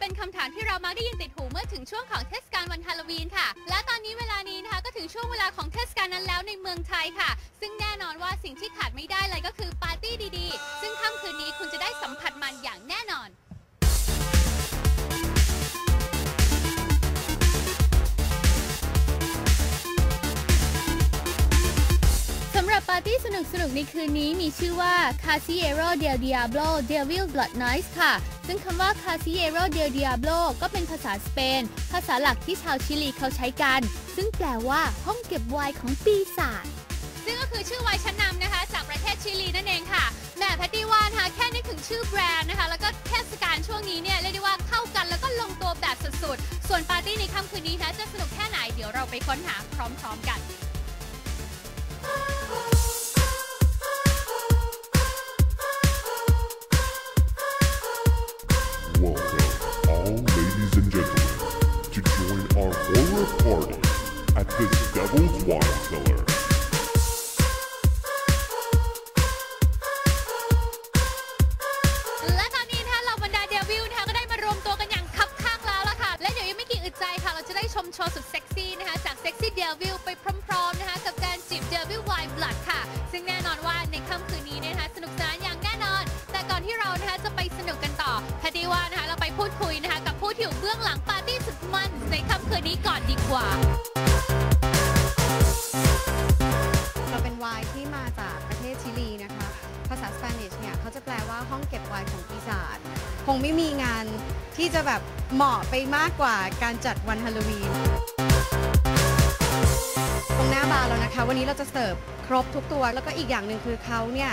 เป็นคำถามที่เรามักได้ยินติดหูเมื่อถึงช่วงของเทศกาลวันฮาโลวีนค่ะ และตอนนี้เวลานี้นะคะก็ถึงช่วงเวลาของเทศกาลนั้นแล้วในเมืองไทยค่ะ ซึ่งแน่นอนว่าสิ่งที่ขาดไม่ได้เลยก็คือปาร์ตี้ดีๆ ซึ่งค่ำคืนนี้คุณจะได้สัมผัสมันอย่างแน่ ปาร์ตี้สนุกสนุกๆในคืนนี้มีชื่อว่า Casiero del Diablo Devil Blood Nights ค่ะ ซึ่งคำว่า Casiero del Diablo ก็เป็นภาษาสเปน ภาษาหลักที่ชาวชิลีเขาใช้กัน ซึ่งแปลว่าห้องเก็บไวน์ของปีศาจซึ่งก็คือชื่อไวน์ชั้นนำนะคะ จากประเทศชิลีนั่นเองค่ะแหม่แพตตี้ว่านะคะแค่นึกถึงชื่อแบรนด์นะคะ แล้วก็เทศกาลช่วงนี้เนี่ยเรียกได้ว่าเข้ากันแล้วก็ลงตัวแบบสุดๆ ส่วนปาร์ตี้ในค่ำคืนนี้นะจะสนุกแค่ไหนเดี๋ยวเราไปค้นหาพร้อม ๆ กัน Welcome, and gentlemen, to join our horror party at the Devil's Wine Cellar. นี้ก่อนดีกว่า เราเป็นไวน์ที่มาจากประเทศชิลีนะคะ ภาษาสเปนิชเนี่ยเขาจะแปลว่าห้องเก็บไวน์ของปีศาจคงไม่มีงานที่จะแบบเหมาะไปมากกว่าการจัดวันฮาโลวีนตรงหน้าบาร์แล้วนะคะ วันนี้เราจะเสิร์ฟครบทุกตัว แล้วก็อีกอย่างหนึ่งคือเขาเนี่ย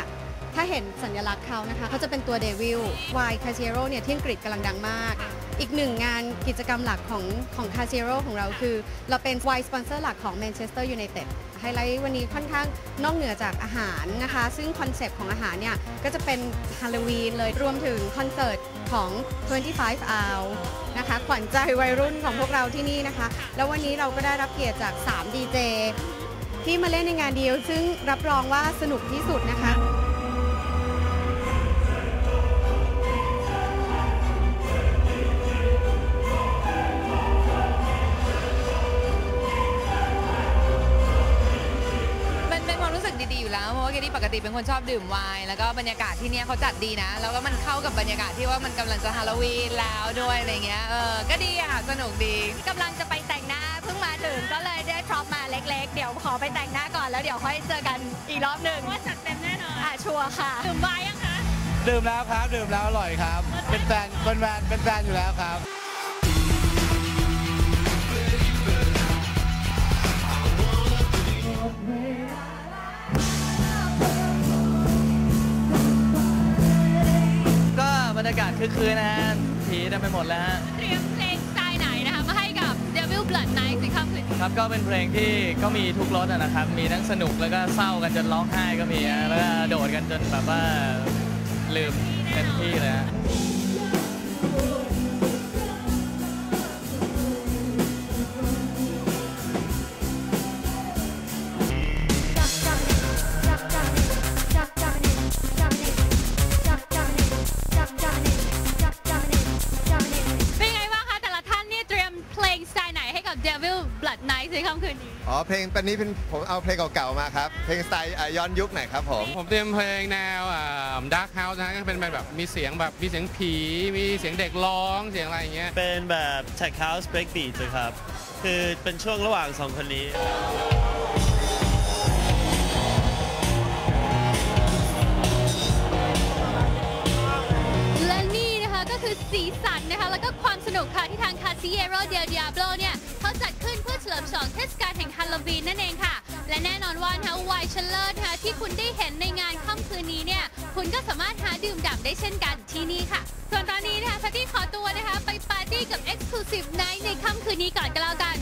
ถ้าเห็นสัญลักษณ์เขานะคะเขาจะเป็นตัวเดวิลไวน์คาเซโรเนี่ยที่อังกฤษกำลังดังมาก อีกหนึ่งงานกิจกรรมหลักของของคาเซโรของเราคือ เราเป็นไวสปอนเซอร์หลักของแมนเชสเตอร์ยูไนเต็ดไฮไลท์วันนี้ค่อนข้างนอกเหนือจากอาหารนะคะ ซึ่งคอนเซปต์ของอาหารเนี่ย ก็จะเป็นฮาโลวีนเลยรวมถึงคอนเสิร์ตของ 25 hour นะคะขวัญใจวัยรุ่นของพวกเราที่นี่นะคะ แล้ววันนี้เราก็ได้รับเกียรติจาก3ดีเจที่มาเล่นในงานเดียว ซึ่งรับรองว่าสนุกที่สุดนะคะ ดีๆอยู่แล้วเพราะว่าเกดดี้ปกติเป็นคนชอบดื่มไวน์แล้วก็บรรยากาศที่เนี่ยเขาจัดดีนะ แล้วก็มันเข้ากับบรรยากาศที่ว่ามันกำลังจะฮาโลวีนแล้วด้วยอะไรเงี้ยเออก็ดีอะสนุกดีกำลังจะไปแต่งหน้าเพิ่งมาถึงก็เลยได้พร็อพมาเล็ก ๆ เดี๋ยวขอไปแต่งหน้าก่อนแล้วเดี๋ยวค่อยเจอกันอีกรอบหนึ่งว่าจัดเต็มแน่นอนอะชัวร์ค่ะดื่มไวน์ยังคะดื่มแล้วครับดื่มแล้วอร่อยครับ เป็นแฟนเป็นแฟนเป็นแฟนอยู่แล้วครับ คึกคืนนะฮะผีเต็มไปหมดแล้วฮะเตรียมเพลงสไตล์ไหนนะคะมาให้กับ Devil Blood Night ในค่ำคืนนี้ครับก็เป็นเพลงที่ก็มีทุกรสอะนะครับ มีทั้งสนุกแล้วก็เศร้ากันจนร้องไห้ก็มีฮะแล้วก็โดดกันจนแบบว่าลืมเต็มที่เลยฮะ Blood Night ในค่ำคืนนี้ อ๋อ เพลงปันนี้เป็นผมเอาเพลงเก่าๆมาครับ เพลงสไตล์อะย้อนยุคหน่อยครับผม ผมเตรียมเพลงแนวดาร์คเฮาส์นะฮะก็เป็นแบบมีเสียงแบบมีเสียงผี มีเสียงเด็กร้องเสียงอะไรอย่างเงี้ย เป็นแบบ Tech House Break Beat นะครับ คือเป็นช่วงระหว่างสองคนนี้และนี่นะคะก็คือสีสันนะคะ แล้วก็ความสนุกค่ะที่ทาง Casillero del Diablo เนี่ย เขาจัดขึ้นเพื่อเฉลิมฉลองเทศกาลแห่งฮาโลวีนนั่นเองค่ะ และแน่นอนว่านะคะไวน์เชลเลอร์นะคะที่คุณได้เห็นในงานค่ำคืนนี้เนี่ยคุณก็สามารถหาดื่มด่ำได้เช่นกันที่นี่ค่ะ ส่วนตอนนี้นะคะแพตตี้ขอตัวนะคะไปปาร์ตี้กับ Exclusive Night ในค่ำคืนนี้ก่อนก็แล้วกัน